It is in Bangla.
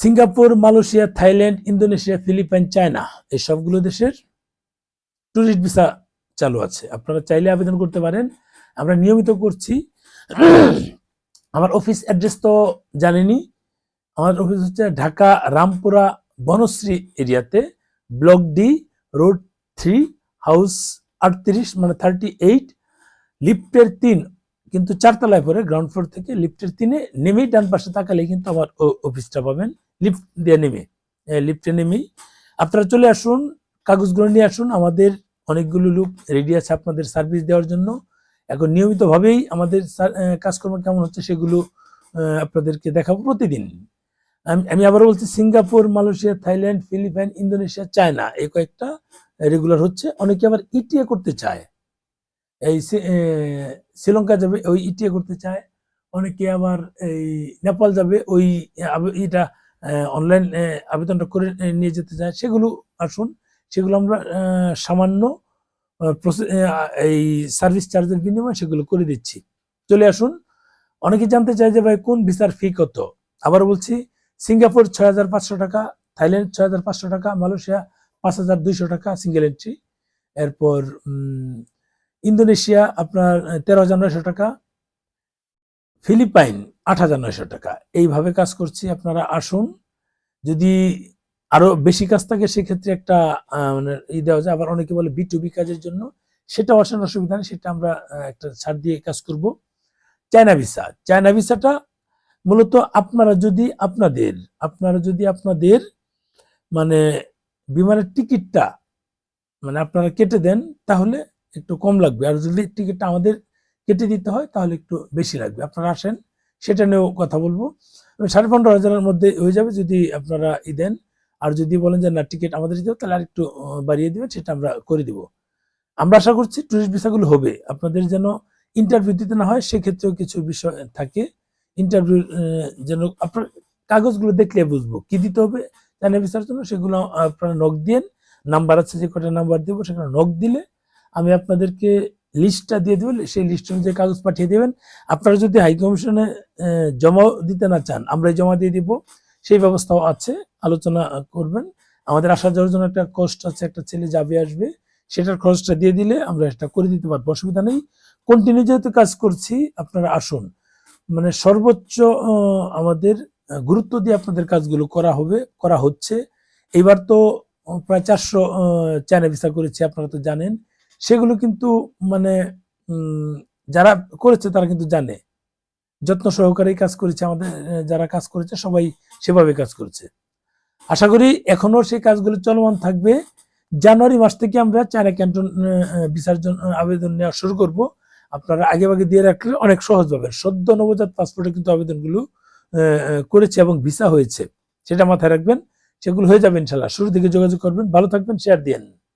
Singapore, Malaysia, Thailand, Indonesia, Philippines, China, এই সবগুলো দেশের ট্যুরিস্ট ভিসা চালু আছে। আপনারা চাইলে আবেদন করতে পারেন। আমরা নিয়মিত করছি। আমার অফিস অ্যাড্রেস তো জানেনি আমার অফিস হচ্ছে ঢাকা রামপুরা বনশ্রী এরিয়াতে block D road three house আটত্রিশ মানে থার্টি এইট লিফটের তিন, কিন্তু চারতলায় পরে গ্রাউন্ড ফ্লোর থেকে লিফটের তিনে, নেমেই ডান পাশে তাকালে কিন্তু আমার অফিসটা পাবেন। লিফট দিয়ে নেমে লিফটে নেমেই আপনারা চলে আসুন, কাগজগুলো নিয়ে আসুন। আমাদের অনেকগুলো লোক রেডি আছে আপনাদের সার্ভিস দেওয়ার জন্য। এখন নিয়মিতভাবেই আমাদের কাজকর্ম কেমন হচ্ছে সেগুলো আপনাদেরকে দেখাবো প্রতিদিন। আমি আবার বলছি, Singapore, Malaysia, Thailand, Philippines, Indonesia, China এই কয়েকটা রেগুলার হচ্ছে। অনেকে আবার ইটিএ করতে চায়। এই শ্রীলঙ্কা যাবে, ওই ইটিএ করতে চায়। অনেকে আবার এই নেপাল যাবে, ওই ইটা অনলাইন আবেদনটা করে নিয়ে যেতে চায়, সেগুলো আসুন। সেগুলো আমরা সামান্য এই সার্ভিস চার্জের বিনিময়ে সেগুলো করে দিচ্ছি। চলে আসুন। অনেকে জানতে চায় যে ভাই, কোন ভিসার ফি কত? আবার বলছি, সিঙ্গাপুর ছয় হাজার পাঁচশো টাকা, থাইল্যান্ড ছয় হাজার পাঁচশো টাকা, মালয়েশিয়া পাঁচ হাজার দুইশো টাকা সিঙ্গেল এন্ট্রি এরপর ইন্দোনেশিয়া আপনার, তেরো হাজার নয়শো টাকা ফিলিপাইন আট হাজার নয়শো টাকা। এইভাবে কাজ করছি, আপনারা আসুন। যদি আরও বেশি কাজ থাকে, সেক্ষেত্রে একটা মানে ই দেওয়া যায়। আবার অনেকে বলে বি টু বি কাজের জন্য। সেটা আসার অসুবিধা নেই, সেটা আমরা একটা ছাড় দিয়ে কাজ করব। China visa. চায়না ভিসাটা মূলত আপনারা যদি আপনাদের, আপনারা যদি আপনাদের মানে বিমানের টিকিটটা মানে আপনারা কেটে দেন, তাহলে একটু কম লাগবে। আর যদি টিকিটটা আমাদের কেটে দিতে হয়, তাহলে একটু বেশি লাগবে। আপনারা আসেন, সেটা নিয়েও কথা বলব। সাড়ে পনেরো হাজারের মধ্যে হয়ে যাবে যদি আপনারা ই দেন। আর যদি বলেন যে, না, টিকিট আমাদের দিতে তাহলে আর একটু বাড়িয়ে দেবেন, সেটা আমরা করে দিব। আমরা আশা করছি টুরিস্ট ভিসাগুলো হবে। আপনাদের যেন ইন্টারভিউ দিতে না হয়, সেক্ষেত্রেও কিছু বিষয় থাকে। ইন্টারভিউ যেন আপনার কাগজগুলো দেখলে বুঝব, কি দিতে হবে, জানা ভিসার জন্য সেগুলো আপনারা নখ দিয়েন। নাম্বার আছে যে কটা নাম্বার দেবো, সেখানে নখ দিলে আমি আপনাদেরকে লিস্টটা দিয়ে দেবেন, সেই লিস্ট অনুযায়ী কাগজ পাঠিয়ে দেবেন। আপনারা যদি হাই কমিশনে জমা দিতে না চান আমরা জমা দিয়ে দিব। সেই ব্যবস্থাও আছে, আলোচনা করবেন। আমাদের আসা যাওয়ার জন্য একটা কষ্ট আছে, একটা ছেলে যাবে, আসবে, সেটার খরচটা দিয়ে দিলে আমরা এটা করে দিতে পারব, অসুবিধা নেই। কন্টিনিউ যেহেতু কাজ করছি, আপনারা আসুন। মানে সর্বোচ্চ আমাদের গুরুত্ব দিয়ে আপনাদের কাজগুলো করা হবে, করা হচ্ছে। এবার তো প্রায় চারশো চায়না ভিসা করেছি, আপনারা তো জানেন। সেগুলো কিন্তু মানে যারা করেছে তারা কিন্তু জানে। যত্ন সহকারে কাজ করেছে আমাদের যারা কাজ করেছে সবাই সেভাবে কাজ করেছে। আশা করি এখনও সেই কাজগুলো চলমান থাকবে। জানুয়ারি মাস থেকে আমরা চায়না ক্যান্টন ভিসার জন্য আবেদন নেওয়া শুরু করব। আপনারা আগে ভাগে দিয়ে রাখলে অনেক সহজ পাবেন সদ্য নবজাত পাসপোর্টে কিন্তু আবেদনগুলো করেছে এবং ভিসা হয়েছে। সেটা মাথায় রাখবেন। সেগুলো হয়ে যাবে ইনশাল্লাহ। শুরু থেকে যোগাযোগ করবেন। ভালো থাকবেন। শেয়ার দিয়েন।